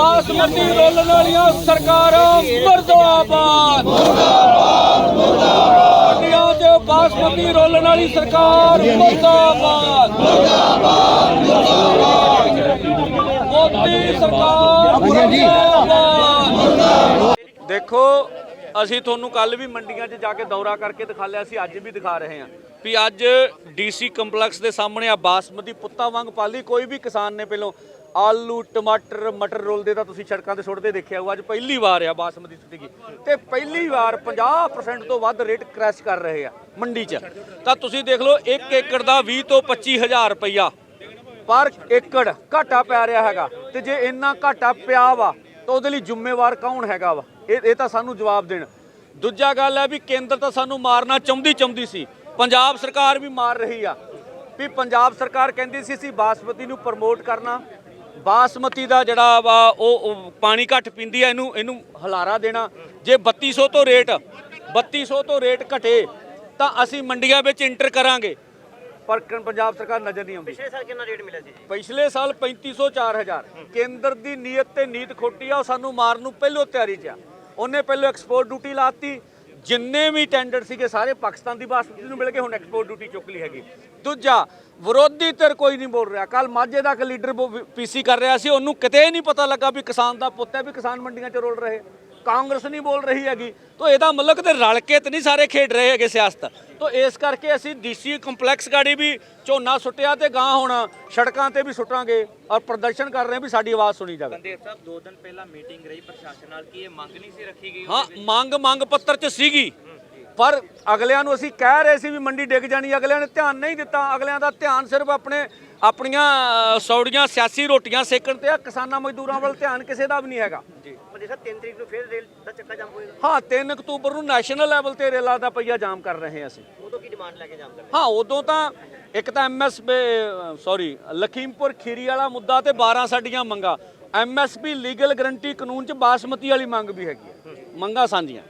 ਬਾਸਮਤੀ ਰੋਲਣ ਵਾਲੀਆਂ ਸਰਕਾਰਾਂ, ਮਰਦਾਬਾਦ। ਮੁਰਦਾਬਾਦ ਮੁਰਦਾਬਾਦ ਮੁਰਦਾਬਾਦ ਤੇ ਬਾਸਮਤੀ ਰੋਲਣ ਵਾਲੀ ਸਰਕਾਰ, ਮਰਦਾਬਾਦ। ਮੁਰਦਾਬਾਦ ਮੁਰਦਾਬਾਦ ਮੋਦੀ ਸਰਕਾਰ ਦੇਖੋ, ਅਸੀਂ ਤੁਹਾਨੂੰ ਕੱਲ ਵੀ ਮੰਡੀਆਂ 'ਚ ਜਾ ਕੇ ਦੌਰਾ ਕਰਕੇ ਦਿਖਾ ਲਿਆ ਸੀ, ਅੱਜ ਵੀ ਦਿਖਾ ਰਹੇ ਹਾਂ ਵੀ ਅੱਜ ਡੀਸੀ ਕੰਪਲੈਕਸ ਦੇ ਸਾਹਮਣੇ ਆ ਬਾਸਮਤੀ ਪੁੱਤਾਂ ਵਾਂਗ ਪਾਲੀ, ਕੋਈ ਵੀ ਕਿਸਾਨ ਨੇ ਪਹਿਲੋਂ ਆਲੂ, ਟਮਾਟਰ, ਮਟਰ ਰੋਲਦੇ ਤਾਂ ਤੁਸੀਂ ਸੜਕਾਂ ਤੇ ਸੁੱਟਦੇ ਦੇਖਿਆ ਹੋਊ। ਅੱਜ ਪਹਿਲੀ ਵਾਰ ਆ ਬਾਸਮਤੀ ਸੁੱਟੀ ਗਈ ਤੇ ਪਹਿਲੀ ਵਾਰ 50% ਤੋਂ ਵੱਧ ਰੇਟ ਕ੍ਰੈਸ਼ ਕਰ ਰਹੇ ਆ ਮੰਡੀ 'ਚ। ਤਾਂ ਤੁਸੀਂ ਦੇਖ ਲਓ 1 ਏਕੜ ਦਾ 20 ਤੋਂ 25000 ਰੁਪਈਆ ਪਰ ਏਕੜ ਘਾਟਾ ਪੈ ਰਿਹਾ ਹੈਗਾ। ਤੇ ਜੇ ਇੰਨਾ ਘਾਟਾ ਪਿਆ ਵਾ, ਤਾਂ ਉਹਦੇ ਲਈ ਜ਼ਿੰਮੇਵਾਰ ਕੌਣ ਹੈਗਾ ਵਾ? ਇਹ ਇਹ ਤਾਂ ਸਾਨੂੰ ਜਵਾਬ ਦੇਣ। ਦੂਜਾ ਗੱਲ ਹੈ ਵੀ ਕੇਂਦਰ ਤਾਂ ਸਾਨੂੰ ਮਾਰਨਾ ਚਾਹੁੰਦੀ ਚਾਹੁੰਦੀ ਸੀ। ਪੰਜਾਬ ਸਰਕਾਰ ਵੀ ਮਾਰ ਰਹੀ ਆ। ਵੀ ਪੰਜਾਬ ਸਰਕਾਰ ਕਹਿੰਦੀ ਸੀ, ਅਸੀਂ ਬਾਸਮਤੀ ਨੂੰ ਪ੍ਰਮੋਟ ਕਰਨਾ। ਬਾਸਮਤੀ ਦਾ ਜਿਹੜਾ ਵਾ ਉਹ ਪਾਣੀ ਘੱਟ ਪੀਂਦੀ ਆ ਇਹਨੂੰ ਇਹਨੂੰ ਹਲਾਰਾ ਦੇਣਾ। ਜੇ 3200 ਤੋਂ ਰੇਟ 3200 ਤੋਂ ਰੇਟ ਘਟੇ ਤਾਂ ਅਸੀਂ ਮੰਡੀਆਂ ਵਿੱਚ ਇੰਟਰ ਕਰਾਂਗੇ। ਪਰ ਪੰਜਾਬ ਸਰਕਾਰ ਨਜ਼ਰ ਨਹੀਂ ਆਉਂਦੀ। ਪਿਛਲੇ ਸਾਲ ਕਿੰਨਾ ਰੇਟ ਮਿਲਿਆ ਸੀ ਜੀ? ਪਿਛਲੇ ਸਾਲ 3500 4000 ਕੇਂਦਰ ਦੀ ਨੀਅਤ ਤੇ ਨੀਤ ਖੋਟੀ ਆ ਉਹ ਸਾਨੂੰ ਮਾਰਨ ਨੂੰ ਪਹਿਲੋਂ ਤਿਆਰੀ 'ਚ ਆ। ਉਹਨੇ ਪਹਿਲੋਂ ਐਕਸਪੋਰਟ ਡਿਊਟੀ ਲਾਤੀ ਜਿੰਨੇ ਵੀ ਟੈਂਡਰ ਸੀਗੇ, ਸਾਰੇ ਪਾਕਿਸਤਾਨ ਦੀ ਬਾਸਮਤੀ ਨੂੰ ਮਿਲ ਕੇ ਹੁਣ ਐਕਸਪੋਰਟ ਡਿਊਟੀ ਚੁੱਕ ਲਈ ਹੈਗੀ। ਦੂਜਾ, ਵਿਰੋਧੀ ਧਿਰ ਕੋਈ ਨਹੀਂ ਬੋਲ ਰਿਹਾ। ਕੱਲ ਮਾਝੇ ਦਾ ਇੱਕ ਲੀਡਰ ਪੀਸੀ ਕਰ ਰਿਹਾ ਸੀ, ਉਹਨੂੰ ਕਿਤੇ ਨਹੀਂ ਪਤਾ ਲੱਗਾ ਵੀ ਕਿਸਾਨ ਦਾ ਪੁੱਤ ਹੈ, ਵੀ ਕਿਸਾਨ ਮੰਡੀਆਂ 'ਚ ਰੋਲ ਰਹੇ। ਕਾਂਗਰਸ ਨਹੀਂ ਬੋਲ ਰਹੀ ਹੈਗੀ। ਤਾਂ ਇਹਦਾ ਮਤਲਬ ਤੇ ਰਲ ਕੇ ਤੇ ਨਹੀਂ ਸਾਰੇ ਖੇਡ ਰਹੇ ਹੈਗੇ ਸਿਆਸਤ। ਤਾਂ ਇਸ ਕਰਕੇ ਅਸੀਂ ਡੀਸੀ ਕੰਪਲੈਕਸ ਗਾੜੀ ਵੀ ਝੋਨਾ ਸੁੱਟਿਆ ਤੇ ਗਾਂ ਹੁਣ ਸੜਕਾਂ ਤੇ ਵੀ ਸੁੱਟਾਂਗੇ ਔਰ ਪ੍ਰਦਰਸ਼ਨ ਕਰ ਰਹੇ ਵੀ ਸਾਡੀ ਆਵਾਜ਼ ਸੁਣੀ ਜਾਵੇ। ਬੰਦੇਰ ਸਾਹਿਬ ਦੋ ਦਿਨ ਪਹਿਲਾਂ ਮੀਟਿੰਗ ਰਹੀ ਪ੍ਰਸ਼ਾਸਨ ਨਾਲ ਕੀ ਇਹ ਮੰਗ ਨਹੀਂ ਸੀ ਰੱਖੀ ਗਈ ਹਾਂ ਮੰਗ ਮੰਗ ਪੱਤਰ 'ਚ ਸੀਗੀ। ਪਰ ਅਗਲਿਆਂ ਨੂੰ ਅਸੀਂ ਕਹਿ ਰਹੇ ਸੀ ਵੀ ਮੰਡੀ ਡਿੱਗ ਜਾਣੀ ਅਗਲਿਆਂ ਨੇ ਧਿਆਨ ਨਹੀਂ ਦਿੱਤਾ। ਅਗਲਿਆਂ ਦਾ ਧਿਆਨ ਸਿਰਫ ਆਪਣੇ ਆਪਣੀਆਂ ਸੌੜੀਆਂ ਸਿਆਸੀ ਰੋਟੀਆਂ ਸੇਕਣ ਤੇ ਆ। ਕਿਸਾਨਾਂ ਮਜ਼ਦੂਰਾਂ ਵੱਲ ਧਿਆਨ ਕਿਸੇ ਦਾ ਵੀ ਨਹੀਂ ਹੈਗਾ। ਜੀ। ਬੰਦੇ ਸਾਹਿਬ 3 ਤਰੀਕ ਨੂੰ ਫਿਰ ਰੇਲ ਦਾ ਚੱਕਾ ਜਾਮ ਹੋਏਗਾ। ਹਾਂ 3 ਅਕਤੂਬਰ ਨੂੰ ਨੈਸ਼ਨਲ ਲੈਵਲ ਤੇ ਰੇਲਾਂ ਦਾ ਪਈਆ ਜਾਮ ਕਰ ਰਹੇ ਹਾਂ ਅਸੀਂ। ਉਦੋਂ ਕੀ ਡਿਮਾਂਡ ਲੈ ਕੇ ਜਾਮ ਕਰ ਹਾਂ ਉਦੋਂ ਤਾਂ ਇੱਕ ਤਾਂ ਐਮਐਸ ਸੌਰੀ ਲਖੀਮਪੁਰ ਖੀਰੀ ਵਾਲਾ ਮੁੱਦਾ ਤੇ 12 ਸਾਡੀਆਂ ਮੰਗਾ। ਐਮਐਸਪੀ ਲੀਗਲ ਗਰੰਟੀ ਕਾਨੂੰਨ ਚ ਬਾਸਮਤੀ ਵਾਲੀ ਮੰਗ ਵੀ ਹੈਗੀ ਮੰਗਾ ਸਾਂਝੀਆਂ।